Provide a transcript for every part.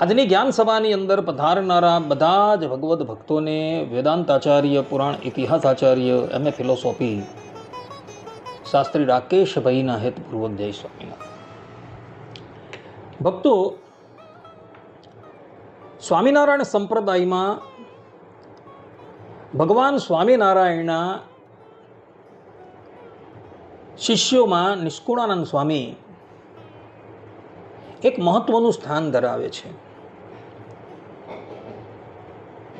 આજની જ્ઞાન સભાની અંદર પધારનારા બધા જ ભગવદ્ ભક્તોને વેદાંત આચાર્ય પુરાણ ઇતિહાસ આચાર્ય એમ એ ફિલોસોફી, શાસ્ત્રી રાકેશભાઈના હેતપૂર્વક જય સ્વામીના ભક્તો, સ્વામિનારાયણ સંપ્રદાયમાં ભગવાન સ્વામિનારાયણના શિષ્યોમાં નિષ્કુળાનંદ સ્વામી એક મહત્વનું સ્થાન ધરાવે છે.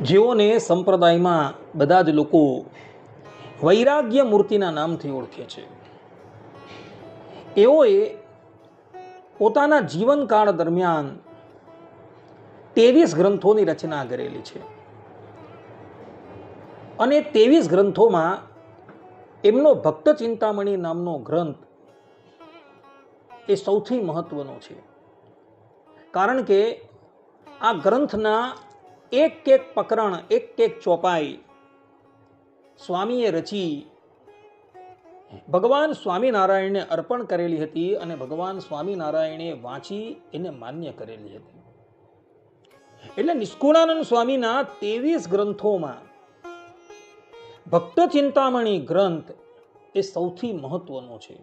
જેઓને સંપ્રદાયમાં બધા જ લોકો વૈરાગ્ય મૂર્તિના નામથી ઓળખે છે. એઓએ પોતાના જીવનકાળ દરમિયાન ત્રેવીસ ગ્રંથોની રચના કરેલી છે. અને ત્રેવીસ ગ્રંથોમાં એમનો ભક્ત ચિંતામણી નામનો ગ્રંથ એ સૌથી મહત્વનો છે. કારણ કે આ ગ્રંથના એક એક પ્રકરણ એક એક ચોપાઈ. સ્વામીએ રચી. ભગવાન સ્વામિનારાયણને અર્પણ કરેલી હતી અને ભગવાન સ્વામિનારાયણે વાંચી એને માન્ય કરેલી હતી. એટલે નિષ્કુળાનંદ સ્વામીના ત્રેવીસ ગ્રંથોમાં ભક્ત ચિંતામણી ગ્રંથ એ સૌથી મહત્વનો છે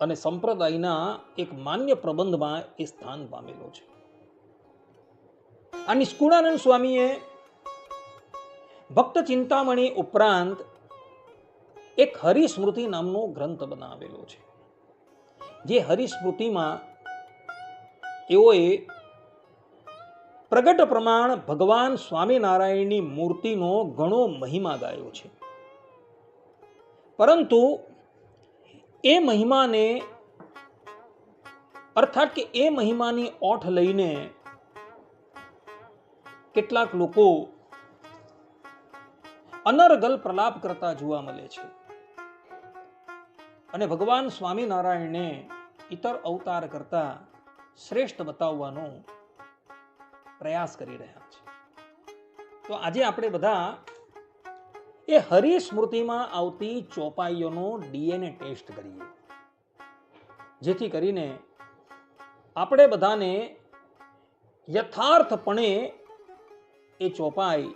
અને સંપ્રદાયના એક માન્ય પ્રબંધમાં એ સ્થાન પામેલો છે. આ નિષ્કુળાનંદ સ્વામીએ ભક્ત ચિંતામણી ઉપરાંત એક હરિસ્મૃતિ નામનો ગ્રંથ બનાવેલો છે. જે હરિસ્મૃતિમાં એઓએ પ્રગટ પ્રમાણ ભગવાન સ્વામિનારાયણની મૂર્તિનો ઘણો મહિમા ગાયો છે. પરંતુ એ મહિમાને અર્થાત કે એ મહિમાની ઓઠ લઈને કેટલાક લોકો અનર્ગલ પ્રલાપ કરતા જોવા મળે છે. અને ભગવાન સ્વામિનારાયણને ઇતર અવતાર કરતા શ્રેષ્ઠ બતાવવાનો પ્રયાસ કરી રહ્યા છે. તો આજે આપણે બધા એ હરિસ્મૃતિમાં આવતી ચોપાઈઓનો ડીએનએ ટેસ્ટ કરીએ. જેથી કરીને આપણે બધાને યથાર્થપણે એ ચોપાઈ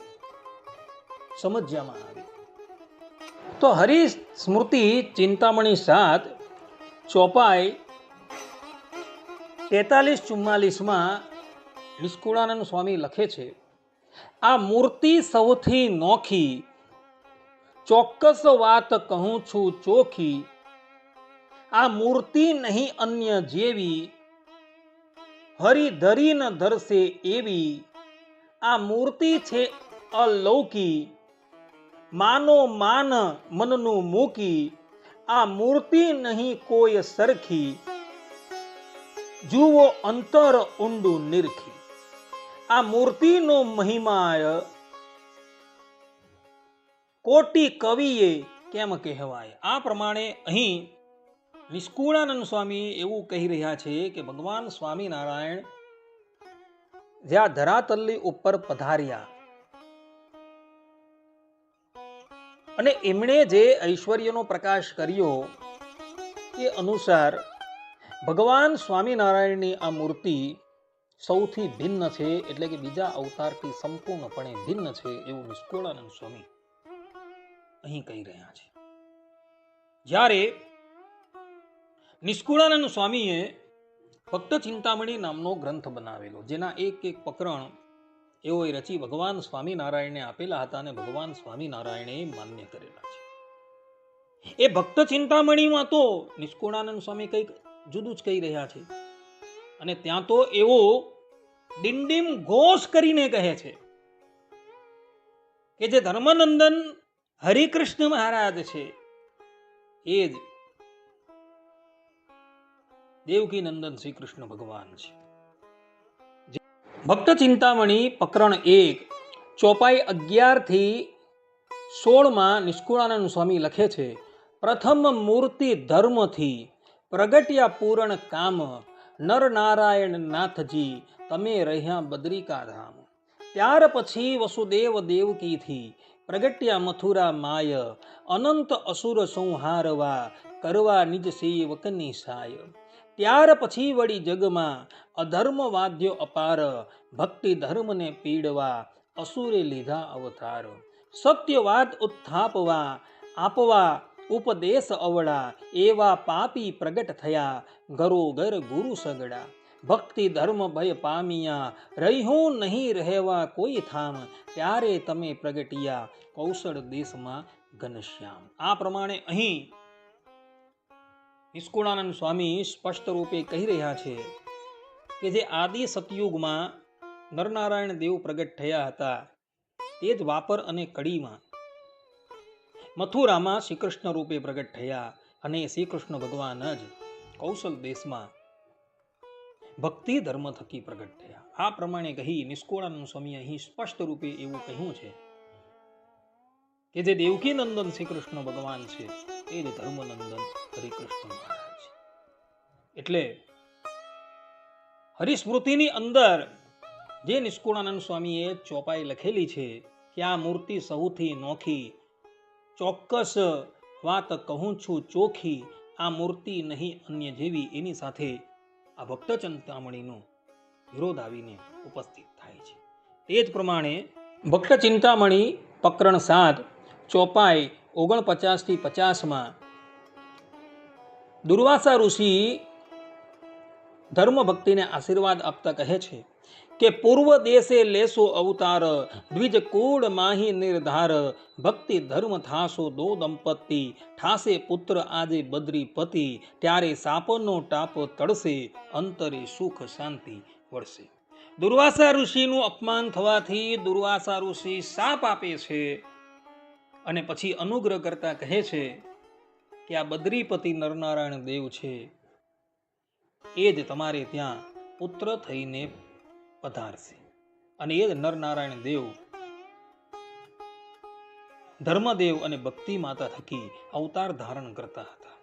સમજ્યામાં આવી. તો હરિસ્મૃતિ ચિંતામણી સાત, ચોપાઈ તેતાલીસ ચુમ્માલીસમાં નિષ્કુળાનંદ સ્વામી લખે છે, આ મૂર્તિ સૌથી નોખી, ચોક્કસ વાત કહું છું ચોખી, આ મૂર્તિ નહીં અન્ય જેવી હરી ધરી ધરશે એવી આ મૂર્તિ છે અલૌકી માનો માન મનનું મૂકી, આ મૂર્તિ નહીં કોઈ સરખી. જુઓ અંતર ઊંડું નિરખી. આ મૂર્તિનો મહિમાય કોટી કવિએ કેમ કહેવાય? આ પ્રમાણે અહીં નિષ્કુળાનંદ સ્વામી એવું કહી રહ્યા છે કે ભગવાન સ્વામિનારાયણ જ્યાં ધરાતલ્લી ઉપર પધાર્યા. અને એમણે જે ઐશ્વર્યનો પ્રકાશ કર્યો એ અનુસાર ભગવાન સ્વામિનારાયણની આ મૂર્તિ સૌથી ભિન્ન છે, એટલે કે બીજા અવતારથી સંપૂર્ણપણે ભિન્ન છે એવું નિષ્કુળાનંદ સ્વામી અહીં કહી રહ્યા છે. જ્યારે નિષ્કુળાનંદ સ્વામીએ ભક્ત ચિંતામણી નામનો ગ્રંથ બનાવેલો, જેના એક એક પ્રકરણ એઓએ રચી ભગવાન સ્વામિનારાયણને આપેલા હતા અને ભગવાન સ્વામિનારાયણે માન્ય કરેલા છે. એ ભક્ત ચિંતામણીમાં તો નિષ્કુણાનંદ સ્વામી કંઈક જુદું જ કહી રહ્યા છે. અને ત્યાં તો એવો ડિંડિમ ઘોષ કરીને કહે છે કે જે ધર્મનંદન હરિકૃષ્ણ મહારાજ છે, એ જ દેવકી નંદન શ્રી કૃષ્ણ ભગવાન છે. ભક્ત ચિંતામણી પ્રકરણ એક, ચોપાઈ અગિયારથી સોળમાં નિષ્કુળાનંદ સ્વામી લખે છે, પ્રથમ મૂર્તિ ધર્મથી પ્રગટ્યા પૂરણ કામ, નર નાથજી, તમે રહ્યા બદ્રિકા ધામ ત્યાર પછી વસુદેવ દેવકીથી પ્રગટ્યા મથુરા માય, અનંત અસુર સંહારવા કરવા નિજ સેવકની સાય. ત્યાર પછી વળી જગમાં અધર્મ વાદ્યો અપાર, ભક્તિ ધર્મને પીડવા, અસુરે લીધા અવતાર. સત્યવાદ ઉત્થાપવા, આપવા, ઉપદેશ અવળા, એવા પાપી પ્રગટ થયા ગરોગર ગુરુ સગડા. ભક્તિ ધર્મ ભય પામિયા રહ્યું નહીં રહેવા કોઈ થામ, ત્યારે તમે પ્રગટિયા, કૌશળ દેશમાં ઘનશ્યામ. આ પ્રમાણે અહીં નિષ્કુળાનંદ સ્વામી સ્પષ્ટ રૂપે કહી રહ્યા છે કે જે આદિ સતયુગમાં નરનારાયણ દેવ પ્રગટ થયા હતા, તે જ વાપર અને કડીમાં મથુરામાં શ્રી રૂપે પ્રગટ થયા અને શ્રી ભગવાન જ કૌશલ દેશમાં ભક્તિ ધર્મ થકી પ્રગટ થયા. આ પ્રમાણે કહી નિષ્કોળાનંદ સ્વામી અહીં સ્પષ્ટ રૂપે એવું કહ્યું છે કે જે દેવકી નંદન શ્રી કૃષ્ણ ભગવાન છે એ જ ધર્મનંદન હરિકૃષ્ણ મહારાજ. એટલે હરિસ્મૃતિની અંદર જે નિષ્કુળાનંદ સ્વામીએ ચોપાઈ લખેલી છે કે આ મૂર્તિ સૌથી નોખી, ચોક્કસ વાત કહું છું ચોખી, આ મૂર્તિ નહીં અન્ય જેવી, એની સાથે આ ભક્ત ચિંતામણીનો વિરોધ આવીને ઉપસ્થિત થાય છે. તે જ પ્રમાણે ભક્ત ચિંતામણી પ્રકરણ સાત, ચોપાઈ ઓગણપચાસથી પચાસમાં દુર્વાસા ઋષિ ધર્મ ભક્તિને આશીર્વાદ આપતા કહે છે કે પૂર્વ દેશે લેશો અવતાર, દ્વિજ કુળ માહી નિર્ધાર, ભક્તિ ધર્મ થાશો દો દંપતી ઠાસે પુત્ર આજે બદ્રી પતિ, ત્યારે સાપનો ટાપ તળશે, અંતરે સુખ શાંતિ વળશે. દુર્વાસા ઋષિનું અપમાન થવાથી દુર્વાસા ઋષિ સાપ આપે છે અને પછી અનુગ્રહ કરતા કહે છે કે આ બદ્રીપતિ નરનારાયણ દેવ છે, એ જ તમારે ત્યાં પુત્ર થઈને પધારશે. અને એ જ નરનારાયણ દેવ ધર્મદેવ અને ભક્તિ માતા થકી અવતાર ધારણ કરતા હતા.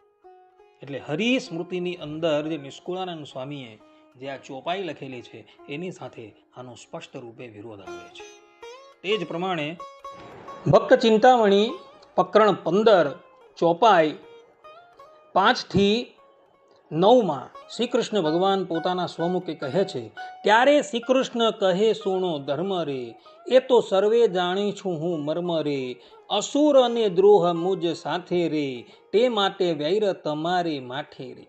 એટલે હરિ સ્મૃતિની અંદર જે નિષ્કુળાનંદ સ્વામીએ જે આ ચોપાઈ લખેલી છે, એની સાથે આનો સ્પષ્ટ રૂપે વિરોધ આવે છે. તે જ પ્રમાણે ભક્ત ચિંતામણી પ્રકરણ પંદર, ચોપાઈ પાંચથી નવમાં શ્રી કૃષ્ણ ભગવાન પોતાના સ્વમુખે કહે છે, ત્યારે શ્રી કૃષ્ણ કહે, સુણો ધર્મ રે, એ તો સર્વે જાણી છું હું મર્મ રે, અસુર અને દ્રોહ મુજ સાથે રે, તે માટે વૈર તમારે માઠે રે.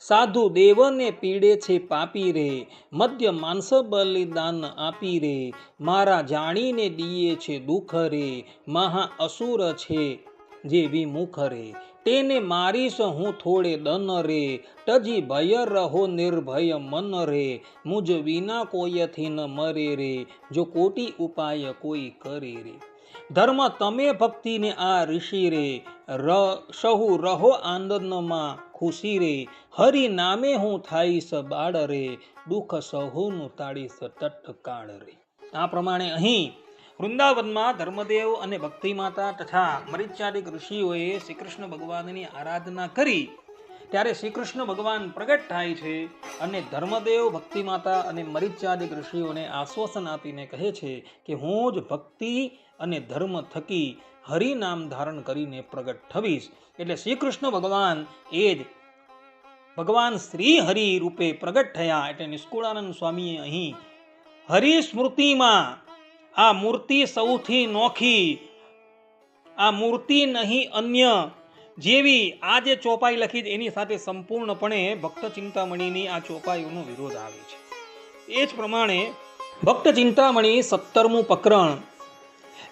સાધુ દેવને પીડે છે પાપી રે મધ્ય માનસ બલિદાન આપી રે, મારા જાણીને દીએ છે દુઃખ રે, મહા અસુર છે જે મુખરે, તેને મારીશ હું થોડે દન રે તજી ભય રહો નિર્ભય મન રે મુજ વિના કોયથી ન મરે રે, જો કોટી ઉપાય કોઈ કરે રે. ધર્મ તમે ભક્તિને આ ઋષિ રે, ર, સહુ રહો આનંદમાં ખુશી રે. હરિ નામે હું થાઈશ બાળ રે દુઃખ સહુનું તાળીશ તટકાળ રે. આ પ્રમાણે અહીં વૃંદાવનમાં ધર્મદેવ અને ભક્તિ માતા તથા મરિચારિક ઋષિઓએ શ્રી કૃષ્ણ ભગવાનની આરાધના કરી. ત્યારે શ્રી કૃષ્ણ ભગવાન પ્રગટ થાય છે અને ધર્મદેવ ભક્તિ માતા અને મરિચાદિક ઋષિઓને આશ્વાસન આપીને કહે છે કે હું જ ભક્તિ અને ધર્મ થકી હરિનામ ધારણ કરીને પ્રગટ થવીશ. એટલે શ્રી કૃષ્ણ ભગવાન એ જ ભગવાન શ્રી હરિ રૂપે પ્રગટ થયા. એટલે નિષ્કુળાનંદ સ્વામીએ અહીં હરિ સ્મૃતિમાં આ મૂર્તિ સૌથી નોખી, આ મૂર્તિ નહીં અન્ય જેવી આ જે ચોપાઈ લખી એની સાથે સંપૂર્ણપણે ભક્ત ચિંતામણીની આ ચોપાઈઓનો વિરોધ આવે છે. એ જ પ્રમાણે ભક્ત ચિંતામણી સત્તરમું પ્રકરણ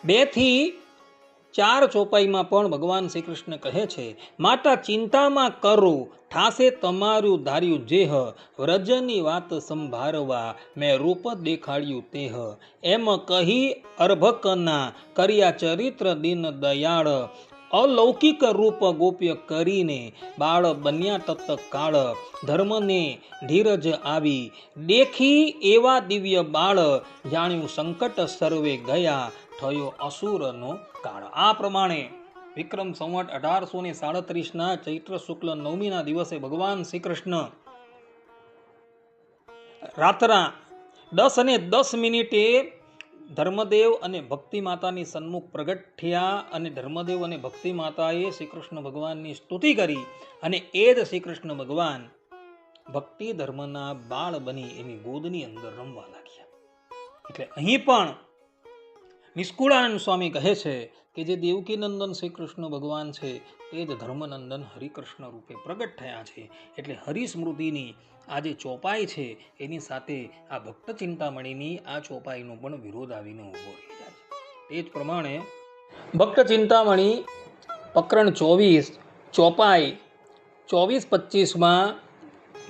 બેથી ચાર ચોપાઈમાં પણ ભગવાન શ્રી કૃષ્ણ કહે છે, માતા ચિંતામાં કરો, ઠાસે તમારું ધાર્યું જેહ, વ્રજની વાત સંભાળવા મેં રૂપ દેખાડ્યું તેહ. એમ કહી અર્ભકના કર્યા ચરિત્ર દિન દયાળ અલૌકિક રૂપ ગોપ્ય કરીને બાળ બન્યા તત કાળ ધર્મને ધીરજ આવી. દેખી એવા દિવ્ય બાળ જાણ્યું સંકટ સર્વે ગયા, થયો અસુરનો કાળ. આ પ્રમાણે વિક્રમ સંવત અઢારસો ને સાડત્રીસના ચૈત્ર શુક્લ નવમીના દિવસે ભગવાન શ્રી કૃષ્ણ રાત્રા દસ અને દસ મિનિટે ધર્મદેવ અને ભક્તિ માતાની સન્મુખ પ્રગટ થયા અને ધર્મદેવ અને ભક્તિ માતાએ શ્રી કૃષ્ણ ભગવાનની સ્તુતિ કરી અને એ જ શ્રી કૃષ્ણ ભગવાન ભક્તિ ધર્મના બાળ બની એની ગોદની અંદર રમવા લાગ્યા. એટલે અહીં પણ નિષ્કુળાનંદ સ્વામી કહે છે કે જે દેવકીનંદન શ્રી કૃષ્ણ ભગવાન છે, તે જ ધર્મનંદન હરિકૃષ્ણ રૂપે પ્રગટ થયા છે. એટલે હરિસ્મૃતિની આ જે ચોપાઈ છે, એની સાથે આ ભક્ત ચિંતામણીની આ ચોપાઈનો પણ વિરોધ આવીને ઊભો રહી જાય છે. તે જ પ્રમાણે ભક્ત ચિંતામણી પ્રકરણ ચોવીસ, ચોપાઈ ચોવીસ પચીસમાં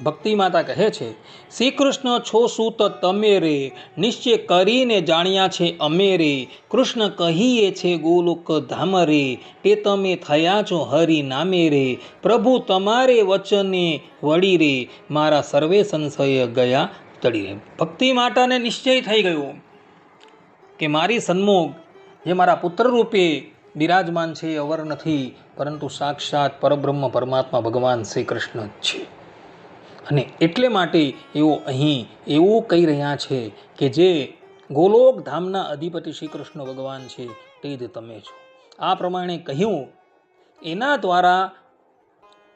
ભક્તિ માતા કહે છે શ્રી કૃષ્ણ છો શું તો તમે રે નિશ્ચય કરીને જાણ્યા છે અમે રે કૃષ્ણ કહીએ છે ગોલોક ધામ રે તે તમે થયા છો હરિ નામે રે પ્રભુ તમારે વચને વળી રે, મારા સર્વે સંશય ગયા ટળી રે. ભક્તિ માતાને નિશ્ચય થઈ ગયો કે મારી સન્મુખ જે મારા પુત્ર રૂપે બિરાજમાન છે, અવર નથી, પરંતુ સાક્ષાત પરબ્રહ્મ પરમાત્મા ભગવાન શ્રી કૃષ્ણ જ છે. અને એટલે માટે એઓ અહીં એવું કહી રહ્યા છે કે જે ગોલોક ધામના અધિપતિ શ્રી કૃષ્ણ ભગવાન છે તે જ તમે છો. આ પ્રમાણે કહ્યું, એના દ્વારા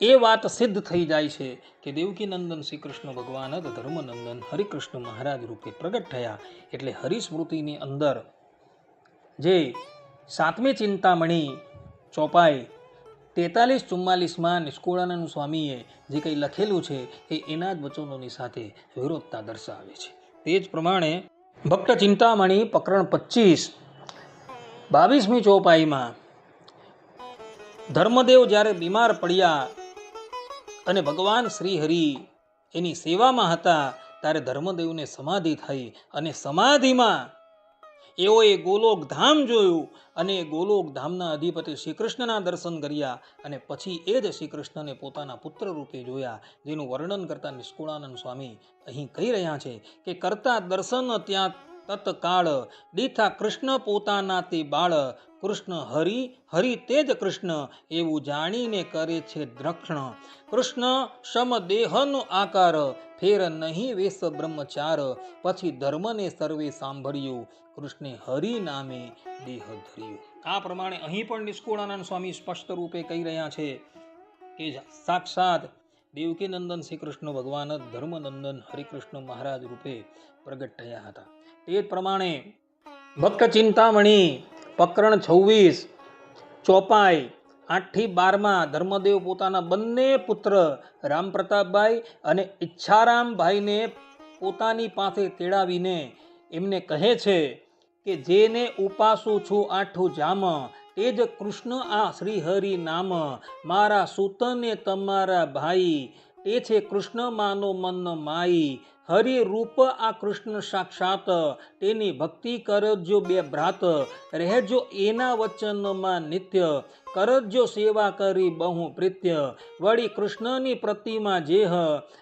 એ વાત સિદ્ધ થઈ જાય છે કે દેવકીનંદન શ્રી કૃષ્ણ ભગવાન જ ધર્મનંદન હરિકૃષ્ણ મહારાજ રૂપે પ્રગટ થયા. એટલે હરિસ્મૃતિની અંદર જે સાતમી ચિંતામણી ચોપાઈ તેતાલીસ ચુમ્માલીસમાં નિષ્કુળાનંદ સ્વામીએ જે કંઈ લખેલું છે એ એના જ વચનોની સાથે વિરોધતા દર્શાવે છે. તે જ પ્રમાણે ભક્ત ચિંતામણી પ્રકરણ પચીસ, બાવીસમી ચોપાઈમાં ધર્મદેવ જ્યારે બીમાર પડ્યા અને ભગવાન શ્રી હરિ એની સેવામાં હતા, ત્યારે ધર્મદેવને સમાધિ થઈ અને સમાધિમાં એઓએ ગોલોક ધામ જોયું અને ગોલોક ધામના અધિપતિ શ્રી કૃષ્ણના દર્શન કર્યા અને પછી એ જ શ્રી કૃષ્ણને પોતાના પુત્ર રૂપે જોયા, જેનું વર્ણન કરતા નિષ્કુળાનંદ સ્વામી અહીં કહી રહ્યા છે કે, કરતા દર્શન ત્યાં તત્કાળ. દીથા કૃષ્ણ પોતાના તે બાળ. કૃષ્ણ હરિ હરિ તે જ કૃષ્ણ, એવું જાણીને કરે છે દ્રક્ષણ. કૃષ્ણ સમ દેહનો આકાર, ફેર નહીં વેશ બ્રહ્મચાર. પછી ધર્મને સર્વે સાંભળ્યું. કૃષ્ણે હરિ નામે દેહ ધર્યું. આ પ્રમાણે અહીં પણ નિષ્કુળાનંદ સ્વામી સ્પષ્ટ રૂપે કહી રહ્યા છે કે સાક્ષાત દેવકીનંદન શ્રી કૃષ્ણ ભગવાન ધર્મનંદન હરિકૃષ્ણ મહારાજ રૂપે પ્રગટ થયા હતા. તે જ પ્રમાણે ભક્ત ચિંતામણી પ્રકરણ છવ્વીસ, ચોપાઈ, આઠથી બારમાં ધર્મદેવ પોતાના બંને પુત્ર રામપ્રતાપભાઈ અને ઈચ્છારામભાઈને પોતાની પાસે તેડાવીને એમને કહે છે કે, જેને ઉપાસું છું આઠું જામ, તે જ કૃષ્ણ આ શ્રીહરિ નામ. મારા સૂતને તમારા ભાઈ, તે છે કૃષ્ણ માનો મન માઈ. હરિ રૂપ આ કૃષ્ણ સાક્ષાત તેની ભક્તિ કરજો બે ભ્રાત, રહેજો એના વચનમાં નિત્ય, કરજો સેવા કરી બહુ પ્રીત્ય. વળી કૃષ્ણની પ્રતિમા જેહ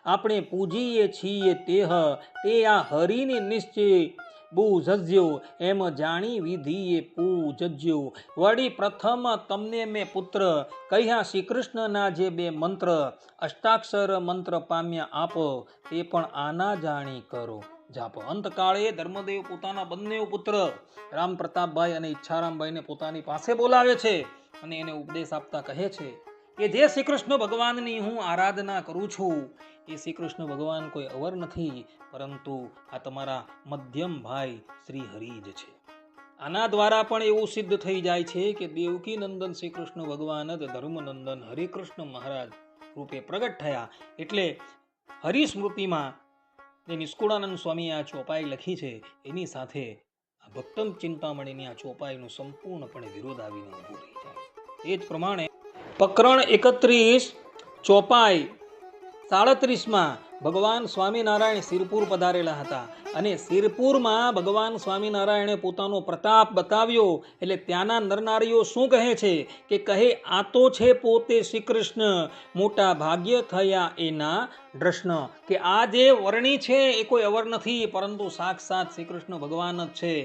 આપણે પૂજીએ છીએ તેહ તે આ હરિની નિશ્ચય બુઝજ્યો એમ જાણી વિધિએ પૂજજ્યો. વળી પ્રથમ તમને મેં પુત્ર કહ્યા શ્રી કૃષ્ણના જે બે મંત્ર, અષ્ટાક્ષર મંત્ર પામ્યા આપો, તે પણ આના જાણી કરો. જાપ. અંતકાળે ધર્મદેવ પોતાના બંને પુત્ર રામ પ્રતાપભાઈ અને ઈચ્છારામભાઈને પોતાની પાસે બોલાવે છે અને એને ઉપદેશ આપતા કહે છે. કે જે શ્રી કૃષ્ણ ભગવાનની હું આરાધના કરું છું, એ શ્રી કૃષ્ણ ભગવાન કોઈ અવર નથી, પરંતુ આ તમારા મધ્યમ ભાઈ શ્રી હરિ જ છે. આના દ્વારા પણ એવું સિદ્ધ થઈ જાય છે કે દેવકી નંદન શ્રી કૃષ્ણ ભગવાન જ ધર્મનંદન હરિકૃષ્ણ મહારાજ રૂપે પ્રગટ થયા. એટલે હરિસ્મૃતિમાં જે નિષ્કુળાનંદ સ્વામીએ આ ચોપાઈ લખી છે, એની સાથે આ ભક્તમ ચિંતામણીની આ ચોપાઈનો સંપૂર્ણપણે વિરોધ આવીને ઊભો રહી જાય. એ જ પ્રમાણે પ્રકરણ એકત્રીસ, ચોપાઈ સાડત્રીસમાં ભગવાન સ્વામિનારાયણ સિરપુર પધારેલા હતા અને સિરપુરમાં ભગવાન સ્વામિનારાયણે પોતાનો પ્રતાપ બતાવ્યો એટલે ત્યાંના નરનારીઓ શું કહે છે કે કહે, આ તો છે પોતે શ્રી કૃષ્ણ મોટા ભાગ્ય થયા એના દ્રષ્ણ કે આ જે વર્ણી છે એ કોઈ અવર નથી, પરંતુ સાક્ષાત શ્રી કૃષ્ણ ભગવાન જ છે.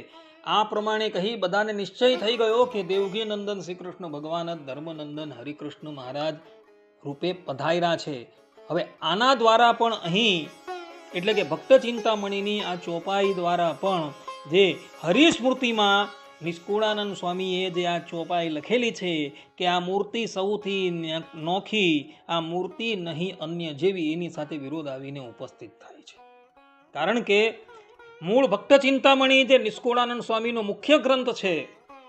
આ પ્રમાણે કહી બધાને નિશ્ચય થઈ ગયો કે દેવગી નંદન શ્રી કૃષ્ણ ભગવાન જ ધર્મનંદન હરિકૃષ્ણ મહારાજ રૂપે પધાર્યા છે. હવે આના દ્વારા પણ અહીં, એટલે કે ભક્ત ચિંતામણીની આ ચોપાઈ દ્વારા પણ જે હરિસ્મૃતિમાં નિષ્કુળાનંદ સ્વામીએ જે આ ચોપાઈ લખેલી છે કે આ મૂર્તિ સૌથી નોખી, આ મૂર્તિ નહીં અન્ય જેવી એની સાથે વિરોધ આવીને ઉપસ્થિત થાય છે. કારણ કે મૂળ ભક્ત ચિંતામણી જે નિષ્કુળાનંદ સ્વામીનો મુખ્ય ગ્રંથ છે,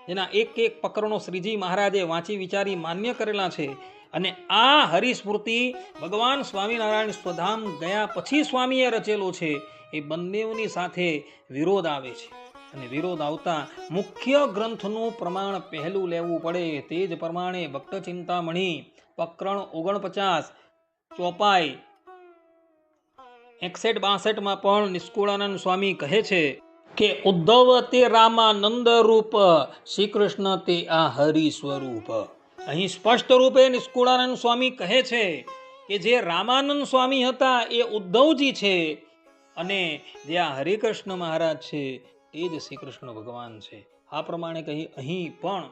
એના એક એક પ્રકરણો શ્રીજી મહારાજે વાંચી વિચારી માન્ય કરેલા છે. અને આ હરિસ્મૃતિ ભગવાન સ્વામિનારાયણ સ્વધામ ગયા પછી સ્વામીએ રચેલો છે, એ બંનેઓની સાથે વિરોધ આવે છે. અને વિરોધ આવતા મુખ્ય ગ્રંથનું પ્રમાણ પહેલું લેવું પડે તે જ પ્રમાણે ભક્ત ચિંતામણી પ્રકરણ ઓગણપચાસ, ચોપાઈ એકસઠ બાસઠમાં પણ નિષ્કુળાનંદ સ્વામી કહે છે કે ઉદ્ધવ તે રામાનંદ રૂપ શ્રી કૃષ્ણ તે આ હરિ સ્વરૂપ. અહીં સ્પષ્ટ રૂપે નિષ્કુળાનંદ સ્વામી કહે છે કે જે રામાનંદ સ્વામી હતા એ ઉદ્ધવજી છે અને જે આ હરિકૃષ્ણ મહારાજ છે તે જ શ્રી કૃષ્ણ ભગવાન છે. આ પ્રમાણે કહી અહીં પણ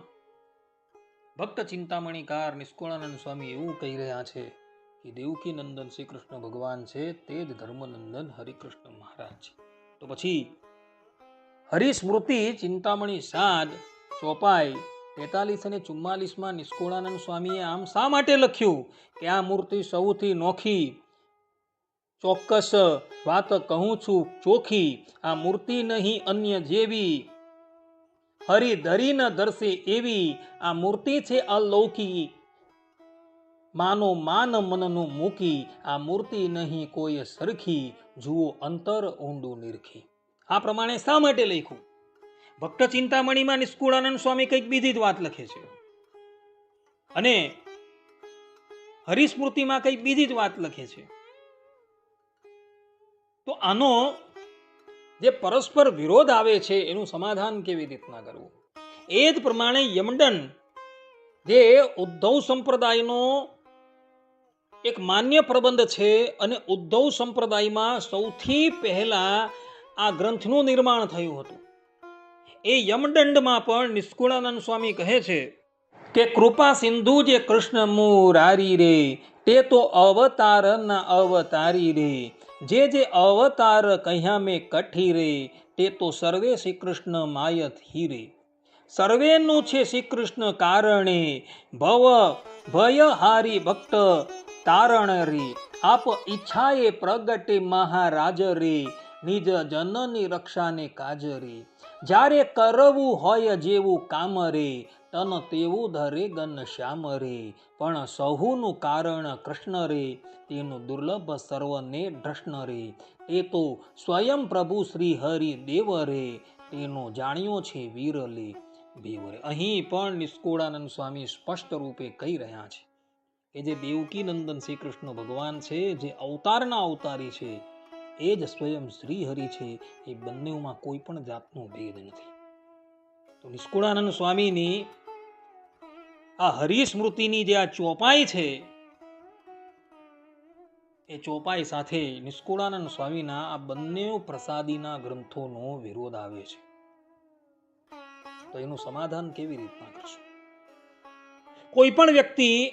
ભક્ત ચિંતામણીકાર નિષ્કુળાનંદ સ્વામી એવું કહી રહ્યા છે કે દેવકી નંદન શ્રી કૃષ્ણ ભગવાન છે તે જ ધર્મનંદન હરિકૃષ્ણ મહારાજ છે. તો પછી હરિસ્મૃતિ ચિંતામણી સાદ ચોપાઈ તેતાલીસ અને ચુમ્માલીસમાં નિષ્કુળાનંદ સ્વામીએ આમ શા માટે લખ્યું? કે આ મૂર્તિ સૌથી નોખી, ચોક્કસ વાત કહું છું, ચોખી, આ મૂર્તિ નહીં અન્ય જેવી. હરિ ધરી ન દર્શે એવી, આ મૂર્તિ છે અલૌકિક. માનો માન મનનું મૂકી આ મૂર્તિ નહીં કોઈ સરખી, જુઓ અંતર ઊંડું નિરખી. આ પ્રમાણે શા માટે લખ્યું? ભક્ત ચિંતામણીમાં નિષ્કુળાનંદ સ્વામી કંઈક બીજી જ વાત લખે છે. અને હરિસ્મૃતિમાં કંઈક બીજી જ વાત લખે છે. તો આનો જે પરસ્પર વિરોધ આવે છે, એનું સમાધાન કેવી રીતના કરવું? એ જ પ્રમાણે યમડન જે ઉદ્ધવ સંપ્રદાયનો એક માન્ય પ્રબંધ છે અને ઉદ્ધવ સંપ્રદાયમાં સૌથી પહેલા આ ગ્રંથનું નિર્માણ થયું હતું. એ યમદંડમાં પણ નિષ્કુળાનંદ સ્વામી કહે છે કે, કૃપા સિંધુ જે કૃષ્ણ મુરારી રે, તે તો અવતાર ના અવતારી રે. જે જે અવતાર કહ્યા મેં કઠી રે, તે તો સર્વે શ્રી કૃષ્ણ માયત હીરે સર્વેનું છે શ્રી કૃષ્ણ કારણે ભવ ભય હારી ભક્ત તારણ રે આપ ઈચ્છાએ પ્રગટે મહારાજ રે નિજ જનની રક્ષાને કાજ રે જ્યારે કરવું હોય જેવું કામ રે તન તેવું ધરે ગન શ્યામ રે પણ સહુનું કારણ કૃષ્ણ રે તેનું દુર્લભ સર્વને દ્રષ્ણ રે એ તો સ્વયં પ્રભુ શ્રી હરિ દેવ રે તેનો જાણ્યો છે વીરલે. ભીવરે અહીં પણ નિષ્કુળાનંદ સ્વામી સ્પષ્ટ રૂપે કહી રહ્યા છે. કે જે દેવકી નંદન શ્રી કૃષ્ણ ભગવાન છે, જે અવતારના અવતારી છે, એ જ સ્વયં શ્રી હરિ છે, એ બંનેમાં કોઈ પણ જાતનો ભેદ નથી. તો નિષ્કુળાનંદ સ્વામીની આ હરિસ્મૃતિની જે આ ચોપાઈ છે, એ ચોપાઈ સાથે નિષ્કુળાનંદ સ્વામીના આ બંને પ્રસાદીના ગ્રંથોનો વિરોધ આવે છે. તો એનું સમાધાન કેવી રીતના કરશું? કોઈ પણ વ્યક્તિ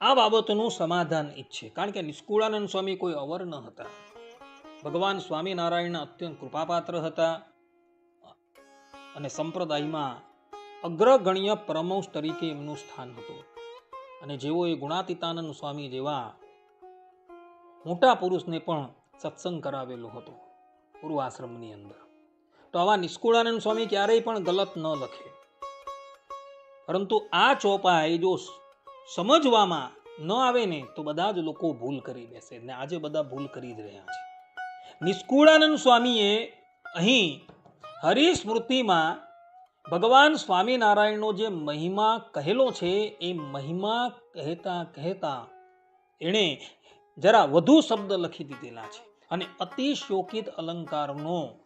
આ બાબતનું સમાધાન ઈચ્છે, કારણ કે નિષ્કુળાનંદ સ્વામી કોઈ અવર ન હતા. ભગવાન સ્વામિનારાયણના અત્યંત કૃપાપાત્ર હતા અને સંપ્રદાયમાં અગ્રગણ્ય પરમંશ તરીકે એમનું સ્થાન હતું. અને જેઓએ ગુણાતીતાનંદ સ્વામી જેવા મોટા પુરુષને પણ સત્સંગ કરાવેલો હતો પૂર્વાશ્રમની અંદર. તો આવા નિષ્કુળાનંદ સ્વામી ક્યારેય પણ ગલત ન લખે. પરંતુ આ ચોપાઈ જો સમજવામાં ન આવે ને તો બધા જ લોકો ભૂલ કરી બેસે ને આજે બધા ભૂલ કરી જ રહ્યા છે. નિષ્કુળાનંદ સ્વામીએ અહીં હરિસ્મૃતિમાં ભગવાન સ્વામિનારાયણનો જે મહિમા કહેલો છે, એ મહિમા કહેતા કહેતા એણે જરા વધુ શબ્દ લખી દીધેલા છે અને અતિશયોકિત અલંકારનો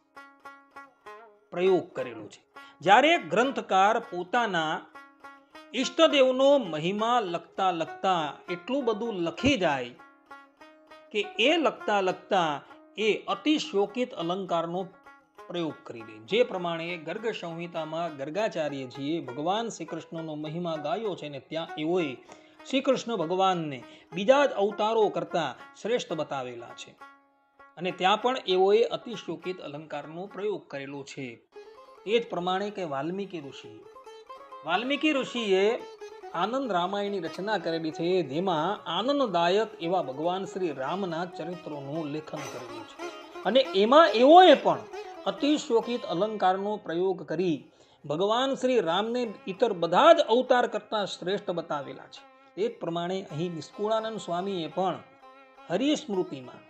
પ્રયોગ કરેલો છે. જ્યારે ગ્રંથકાર પોતાના ઈષ્ટદેવનો મહિમા લખતા લખતા એટલું બધું લખી જાય કે એ લખતા લખતા એ અતિશોકિત અલંકારનો પ્રયોગ કરી દે. જે પ્રમાણે ગર્ગ સંહિતામાં ગર્ગાચાર્યજીએ ભગવાન શ્રી કૃષ્ણનો મહિમા ગાયો છે ને ત્યાં એઓએ શ્રી કૃષ્ણ ભગવાનને બીજા જ અવતારો કરતાં શ્રેષ્ઠ બતાવેલા છે. અને ત્યાં પણ એઓએ અતિશોકિત અલંકારનો પ્રયોગ કરેલો છે. એ જ પ્રમાણે કે વાલ્મીકી ઋષિએ વાલ્મીકી ઋષિએ આનંદ રામાયણની રચના કરેલી છે. જેમાં આનંદદાયક એવા ભગવાન શ્રી રામના ચરિત્રોનું લેખન કરેલું છે. અને એમાં એઓએ પણ અતિશોકિત અલંકારનો પ્રયોગ કરી ભગવાન શ્રી રામને ઇતર બધા જ અવતાર કરતાં શ્રેષ્ઠ બતાવેલા છે. એ જ પ્રમાણે અહીં નિષ્કુળાનંદ સ્વામીએ પણ હરિસ્મૃતિમાં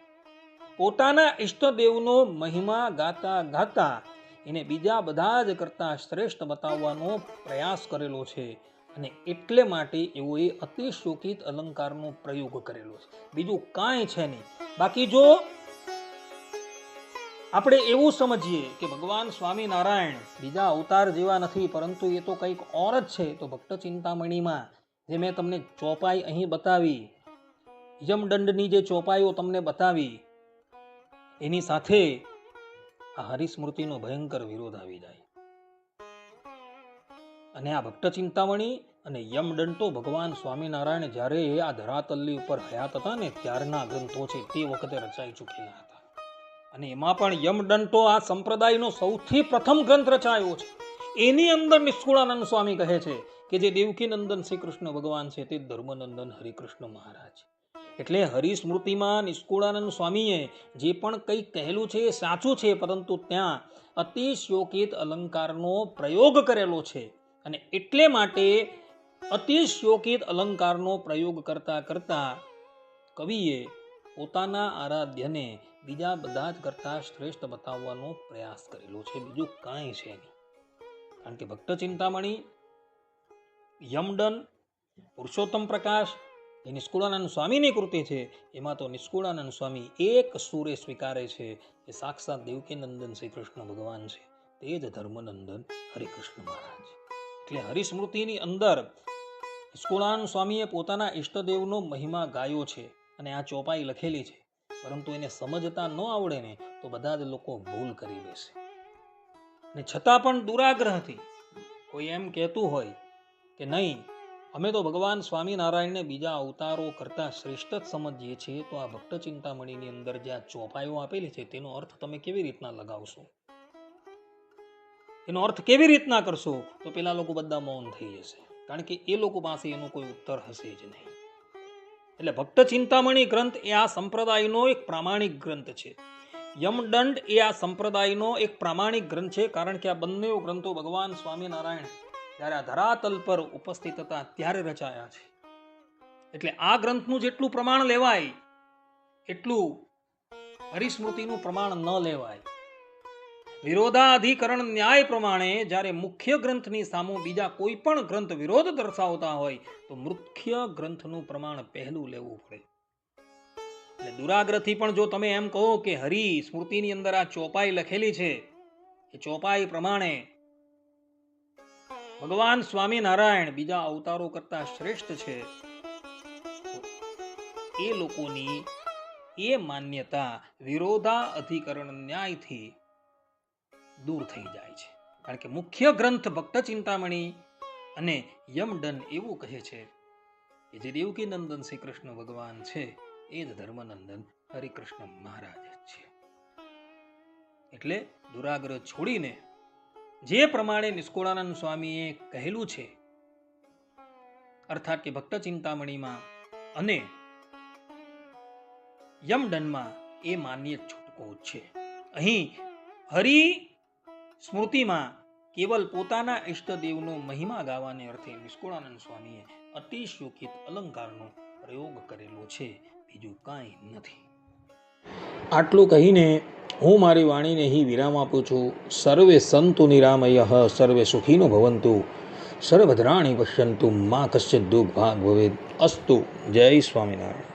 પોતાના ઈષ્ટદેવનો મહિમા ગાતા ગાતા એને બીજા બધા જ કરતા શ્રેષ્ઠ બતાવવાનો પ્રયાસ કરેલો છે. અને એટલે માટે એવો એ અતિશોકિત અલંકારનો પ્રયોગ કરેલો છે. બીજું કાંઈ છે નહીં. બાકી જો આપણે એવું સમજીએ કે ભગવાન સ્વામિનારાયણ બીજા અવતાર જેવા નથી, પરંતુ એ તો કંઈક ઓર જ છે, તો ભક્ત ચિંતામણીમાં જે મેં તમને ચોપાઈ અહીં બતાવી, યમદંડની જે ચોપાઈઓ તમને બતાવી, એની સાથે આ હરિસ્મૃતિનો ભયંકર વિરોધ આવી જાય. અને આ ભક્ત ચિંતામણી અને યમદંડ ભગવાન સ્વામિનારાયણ જ્યારે આ ધરાતલ્લી ઉપર હયાત હતા ને ત્યારના ગ્રંથો છે તે વખતે રચાઈ ચૂકેલા હતા. અને એમાં પણ યમદંતો આ સંપ્રદાયનો સૌથી પ્રથમ ગ્રંથ રચાયો છે. એની અંદર નિષ્કુળાનંદ સ્વામી કહે છે કે જે દેવકીનંદન શ્રી કૃષ્ણ ભગવાન છે તે ધર્મનંદન હરિકૃષ્ણ મહારાજ. એટલે હરિસ્મૃતિમાં નિષ્કુળાનંદ સ્વામીએ જે પણ કંઈ કહેલું છે એ સાચું છે, પરંતુ ત્યાં અતિશયોકિત અલંકારનો પ્રયોગ કરેલો છે. અને એટલે માટે અતિશયોકિત અલંકારનો પ્રયોગ કરતા કરતા કવિએ પોતાના આરાધ્યને બીજા બધા જ કરતા શ્રેષ્ઠ બતાવવાનો પ્રયાસ કરેલો છે. બીજું કાંઈ છે નહીં. કારણ કે ભક્ત ચિંતામણી યમડન પુરુષોત્તમ પ્રકાશ એ નિષ્કુળાનંદ સ્વામીની કૃતિ છે. એમાં તો નિષ્કુળાનંદ સ્વામી એક સૂરે સ્વીકારે છે કે સાક્ષાત દેવકીનંદન શ્રી કૃષ્ણ ભગવાન છે. તે જ ધર્મનંદન હરિકૃષ્ણ મહારાજ. એટલે હરિસ્મૃતિની અંદર નિષ્કુળાનંદ સ્વામીએ પોતાના ઈષ્ટદેવનો મહિમા ગાયો છે અને આ ચોપાઈ લખેલી છે. પરંતુ એને સમજતા ન આવડે ને તો બધા જ લોકો ભૂલ કરી દેશે. ને છતાં પણ દુરાગ્રહથી કોઈ એમ કહેતું હોય કે નહીં અમે તો ભગવાન સ્વામિનારાયણને બીજા અવતારો કરતાં શ્રેષ્ઠ જ સમજીએ છીએ, તો આ ભક્ત ચિંતામણીની અંદર જે આ ચોપાઈઓ આપેલી છે, તેનો અર્થ તમે કેવી રીતના લગાવશો? એનો અર્થ કેવી રીતના કરશો? તો પેલા લોકો બધા મૌન થઈ જશે, કારણ કે એ લોકો પાસે એનો કોઈ ઉત્તર હશે જ નહીં. એટલે ભક્ત ચિંતામણી ગ્રંથ એ આ સંપ્રદાયનો એક પ્રામાણિક ગ્રંથ છે. યમદંડ એ આ સંપ્રદાયનો એક પ્રામાણિક ગ્રંથ છે, કારણ કે આ બંને ગ્રંથો ભગવાન સ્વામિનારાયણ જ્યારે આ ધરાતલ પર ઉપસ્થિત હતા ત્યારે રચાયા છે. એટલે આ ગ્રંથનું જેટલું પ્રમાણ લેવાય, એટલું હરિસ્મૃતિનું પ્રમાણ ન લેવાય. વિરોધાધિકરણ ન્યાય પ્રમાણે જ્યારે મુખ્ય ગ્રંથની સામુ બીજા કોઈ પણ ગ્રંથ વિરોધ દર્શાવતા હોય, તો મુખ્ય ગ્રંથનું પ્રમાણ પહેલું લેવું પડે. એટલે દુરાગ્રહથી પણ જો તમે એમ કહો કે હરિ સ્મૃતિની અંદર આ ચોપાઈ લખેલી છે, એ ચોપાઈ પ્રમાણે ભગવાન સ્વામિનારાયણ બીજા અવતારો કરતા શ્રેષ્ઠ છે. એ લોકોની એ માન્યતા વિરોધા અધિકરણ ન્યાયથી દૂર થઈ જાય છે. કારણ કે મુખ્ય ગ્રંથ ભક્ત ચિંતામણી અને યમડન એવું કહે છે કે જે દેવકી નંદન શ્રી કૃષ્ણ ભગવાન છે, એ જ ધર્મનંદન હરિકૃષ્ણ મહારાજ છે. એટલે દુરાગ્રહ છોડીને જે પ્રમાણે નિષ્કોળાનંદ સ્વામીએ કહેલું છે, અર્થાત કે ભક્ત ચિંતામણીમાં અને યમડનમાં એ માન્ય છૂટકો છે. અહીં હરિ સ્મૃતિમાં કેવલ પોતાના ઈષ્ટદેવનો મહિમા ગાવાને અર્થે નિષ્કોળાનંદ સ્વામીએ અતિશોકિત અલંકારનો પ્રયોગ કરેલો છે. બીજું કાંઈ નથી. આટલું કહીને હું મારી વાણીને અહીં વિરામ આપું છું. સર્વે સંતુ નિરામય, સર્વે સુખીનો ભવંતુ. સર્વધરાણી પશ્યંતુ, મા કશ્ચિત દુઃખ ભાગ ભવેદ. અસ્તુ. જય સ્વામિનારાયણ.